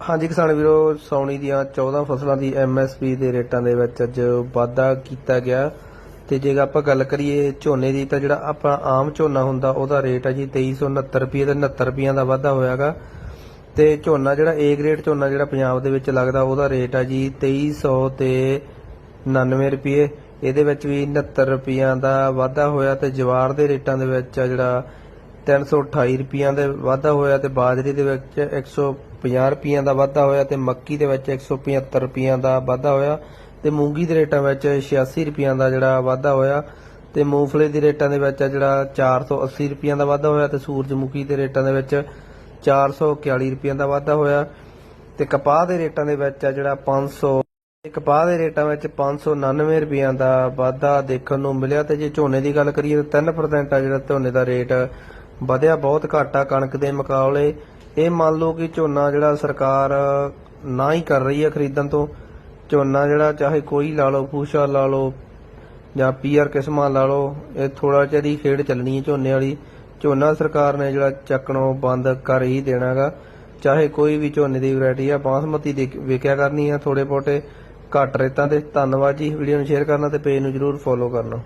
ਹਾਂਜੀ ਕਿਸਾਨ ਵੀਰੋ ਸੌਣੀ ਦੀਆਂ 14 ਫਸਲਾਂ ਦੀ ਐਮਐਸਪੀ ਦੇ ਰੇਟਾਂ ਦੇ ਵਿੱਚ ਅੱਜ ਵਾਧਾ ਕੀਤਾ ਗਿਆ। ਤੇ ਜੇਕਰ ਆਪਾਂ ਗੱਲ ਕਰੀਏ ਝੋਨੇ ਦੀ, ਤਾਂ ਜਿਹੜਾ ਆਪਾਂ ਆਮ ਝੋਨਾ ਹੁੰਦਾ, ਉਹਦਾ ਰੇਟ ਹੈ ਜੀ 2369 ਰੁਪਏ ਤੇ 69 ਰੁਪਈਆਂ ਦਾ ਵਾਧਾ ਹੋਇਆਗਾ ਤੇ ਝੋਨਾ ਜਿਹੜਾ ਏ ਗ੍ਰੇਡ ਝੋਨਾ ਜਿਹੜਾ ਪੰਜਾਬ ਦੇ ਵਿੱਚ ਲੱਗਦਾ, ਉਹਦਾ ਰੇਟ ਹੈ ਜੀ 2300 ਤੇ 99 ਰੁਪਏ। ਇਹਦੇ ਵਿੱਚ ਵੀ 69 ਰੁਪਈਆਂ ਦਾ ਵਾਧਾ ਹੋਇਆ ਤੇ ਜਵਾਰ ਦੇ ਰੇਟਾਂ ਦੇ ਵਿੱਚ ਆ ਜਿਹੜਾ 328 ਰੁਪਈਆ ਦੇ ਵਾਧਾ ਹੋਇਆ ਤੇ ਬਾਜਰੇ ਦੇ ਵਿੱਚ 150 ਰੁਪਈਆ ਦਾ ਵਾਧਾ ਹੋਇਆ ਤੇ ਮੱਕੀ ਦੇ ਵਿੱਚ 175 ਰੁਪਈਆ ਦਾ ਵਾਧਾ ਹੋਇਆ ਤੇ ਮੂੰਗੀ ਦੇ ਰੇਟਾਂ ਵਿੱਚ 86 ਰੁਪਈਆਂ ਦਾ ਜਿਹੜਾ ਵਾਧਾ ਹੋਇਆ ਤੇ ਮੂੰਗਫਲੀ ਦੇ ਰੇਟਾਂ ਦੇ ਵਿੱਚ ਆ ਜਿਹੜਾ 480 ਰੁਪਈਆਂ ਦਾ ਵਾਧਾ ਹੋਇਆ ਤੇ ਸੂਰਜਮੁਖੀ ਦੇ ਰੇਟਾਂ ਦੇ ਵਿੱਚ 441 ਰੁਪਈਆ ਦਾ ਵਾਧਾ ਹੋਇਆ ਤੇ ਕਪਾਹ ਦੇ ਰੇਟਾਂ ਦੇ ਵਿੱਚ ਆ ਜਿਹੜਾ 500 ਤੇ ਕਪਾਹ ਦੇ ਰੇਟਾਂ ਵਿੱਚ 599 ਰੁਪਈਆ ਦਾ ਵਾਧਾ ਦੇਖਣ ਨੂੰ ਮਿਲਿਆ ਤੇ ਜੇ ਝੋਨੇ ਦੀ ਗੱਲ ਕਰੀਏ ਤਾਂ 3% ਆ ਜਿਹੜਾ ਝੋਨੇ ਦਾ ਰੇਟ ਵਧਿਆ ਬਹੁਤ ਘੱਟ ਆ ਕਣਕ ਦੇ ਮੁਕਾਬਲੇ। ਇਹ ਮੰਨ ਲਓ ਕਿ ਝੋਨਾ ਜਿਹੜਾ ਸਰਕਾਰ ਨਾ ਹੀ ਕਰ ਰਹੀ ਹੈ ਖਰੀਦਣ ਤੋਂ। ਝੋਨਾ ਜਿਹੜਾ ਚਾਹੇ ਕੋਈ ਲਾ ਲਓ ਪੂਸ਼ਾ ਲਾ ਲਓ ਜਾਂ ਪੀਆਰ ਕਿਸਮਾਂ ਲਾ ਲਓ, ਇਹ ਥੋੜਾ ਚਿਰ ਹੀ ਖੇਡ ਚੱਲਣੀ ਹੈ ਝੋਨੇ ਵਾਲੀ। ਝੋਨਾ ਸਰਕਾਰ ਨੇ ਜਿਹੜਾ ਚੱਕਣੋਂ ਬੰਦ ਕਰ ਹੀ ਦੇਣਾਗਾ। ਚਾਹੇ ਕੋਈ ਵੀ ਝੋਨੇ ਦੀ ਵੈਰਾਈਟੀ ਆ, ਬਾਸਮਤੀ ਦੀ ਵੇਖਿਆ ਕਰਨੀ ਆ ਥੋੜੇ ਪੋਟੇ ਘੱਟ ਰੇਤਾਂ ਤੇ ਧੰਨਵਾਦ ਜੀ, ਵੀਡੀਓ ਨੂੰ ਸ਼ੇਅਰ ਕਰਨਾ ਤੇ ਪੇਜ ਨੂੰ ਜਰੂਰ ਫੋਲੋ ਕਰਨਾ।